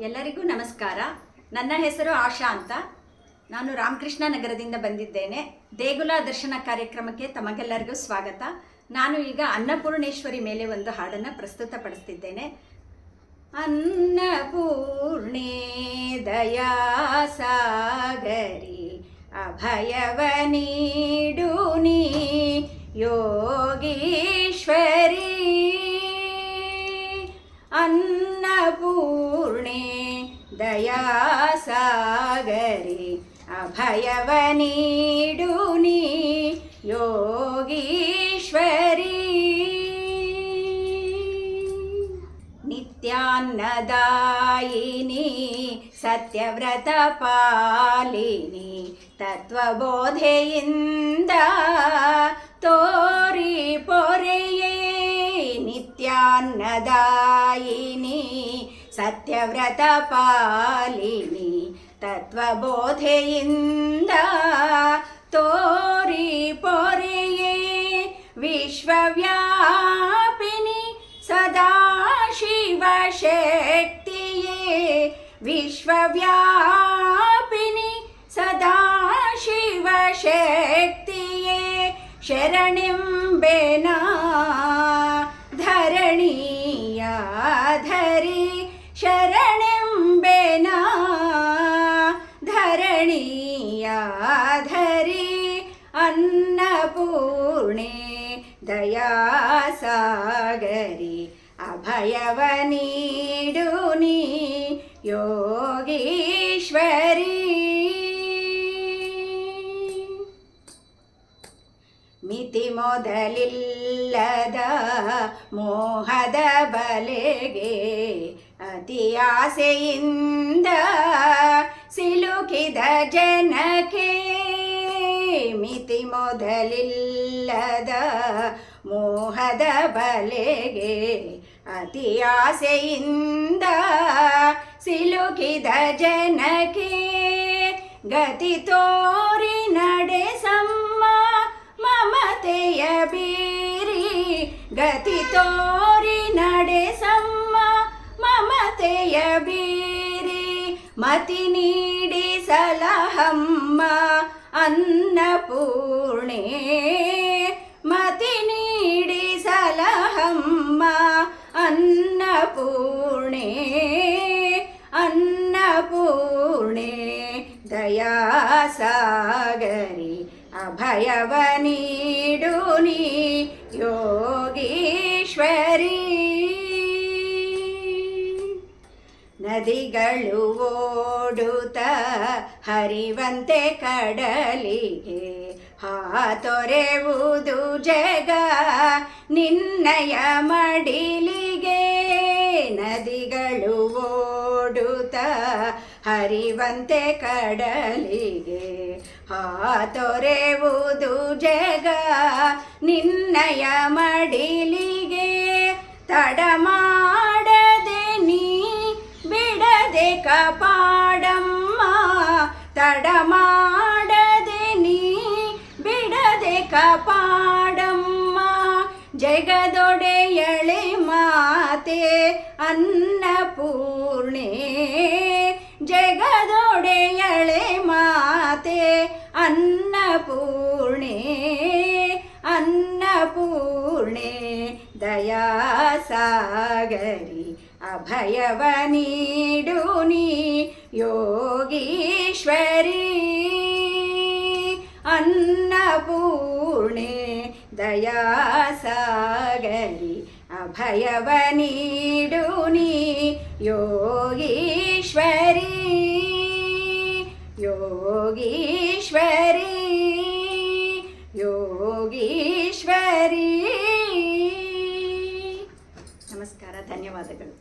ಎಲ್ಲರಿಗೂ ನಮಸ್ಕಾರ. ನನ್ನ ಹೆಸರು ಆಶಾ ಅಂತ. ನಾನು ರಾಮಕೃಷ್ಣ ನಗರದಿಂದ ಬಂದಿದ್ದೇನೆ. ದೇಗುಲ ದರ್ಶನ ಕಾರ್ಯಕ್ರಮಕ್ಕೆ ತಮಗೆಲ್ಲರಿಗೂ ಸ್ವಾಗತ. ನಾನು ಈಗ ಅನ್ನಪೂರ್ಣೇಶ್ವರಿ ಮೇಲೆ ಒಂದು ಹಾಡನ್ನು ಪ್ರಸ್ತುತಪಡಿಸ್ತಿದ್ದೇನೆ. ಅನ್ನಪೂರ್ಣೆ ದಯಾಸಾಗರಿ ಅಭಯವ ನೀಡುನಿ ಯೋಗೀಶ್ವರಿ. ಅನ್ನಪೂರ್ಣೆ దయాసాగరి అభయవనీడుని యోగీశ్వరీ. నిత్యాన్నదాయిని సత్యవ్రతపాలిని తత్వబోధయిందా? తో ಸತ್ಯವ್ರತ ಪಾಲಿನಿ ತತ್ವಬೋಧೆಯಿಂದ ತೋರಿ ಪೊರೆಯೇ ವಿಶ್ವವ್ಯಾಪಿನಿ ಸದಾ ಶಿವಶಕ್ತಿಯೇ ವಿಶ್ವವ್ಯಾಪಿನಿ ಸದಾ ಶಿವಶಕ್ತಿಯೇ ಶರಣಿಂಬೆನಾ ಧರಣಿಯ ಧರಿ ದಯಾ ಸಾಗರಿ ಅಭಯವ ನೀಡು ನೀ ಯೋಗೀಶ್ವರಿ ಮಿತಿ ಮೊದಲಿಲ್ಲದ ಮೋಹದ ಬಲೆಗೆ ಅತಿ ಆಸೆಯಿಂದ ಸಿಲುಕಿದ ಜನಕ್ಕೆ ಮಿತಿ ಮೊದಲಿಲ್ಲದ ಮೋಹದ ಬಲೆಗೆ ಅತಿ ಆಸೆಯಿಂದ ಸಿಲುಕಿದ ಜನಕ್ಕೆ ಗತಿ ತೋರಿ ನಡೆಸಮ್ಮ ಮಮತೆಯ ಬೀರಿ ಗತಿ ತೋರಿ ನಡೆಸಮ್ಮ ಮಮತೆಯ ಬೀರಿ ಮತಿ ನೀಡಿ సలహమ్మ అన్నపూర్ణే. మతి నీడి సలహమ్మ అన్నపూర్ణే. అన్నపూర్ణే దయాసాగరి అభయవనీడుని యోగీశ్వరీ. ನದಿಗಳು ಓಡುತ್ತ ಹರಿವಂತೆ ಕಡಲಿಗೆ ಹಾತೊರೆವುದು ಜಗ ನಿನ್ನಯ ಮಡಿಲಿಗೆ. ನದಿಗಳು ಓಡುತ್ತ ಹರಿವಂತೆ ಕಡಲಿಗೆ ಹಾತೊರೆವುದು ಜಗ ನಿನ್ನಯ ಮಡಿಲಿಗೆ. ತಡ ತಡ ಮಾಡದೆ ನೀ ಬಿಡದೆ ಕಪಾಡಮ್ಮ. ಜಗದೊಡೆಯಳೆ ಮಾತೆ ಅನ್ನಪೂರ್ಣೆ. ಜಗದೊಡೆಯಳೆ ಮಾತೆ ಅನ್ನಪೂರ್ಣೆ. ಅನ್ನಪೂರ್ಣೆ ದಯಾಸಾಗರಿ, ಅಭಯವ ನೀಡು ನೀ ಯೋಗೀಶ್ವರಿ ഈശ്വരീ അന്നപൂർണേ ദയാസാഗരി അഭയവനീടുനി യോഗീശ്വരി യോഗീശ്വരി യോഗീശ്വരി. ನಮಸ್ಕಾರ ಧನ್ಯವಾದಗಳು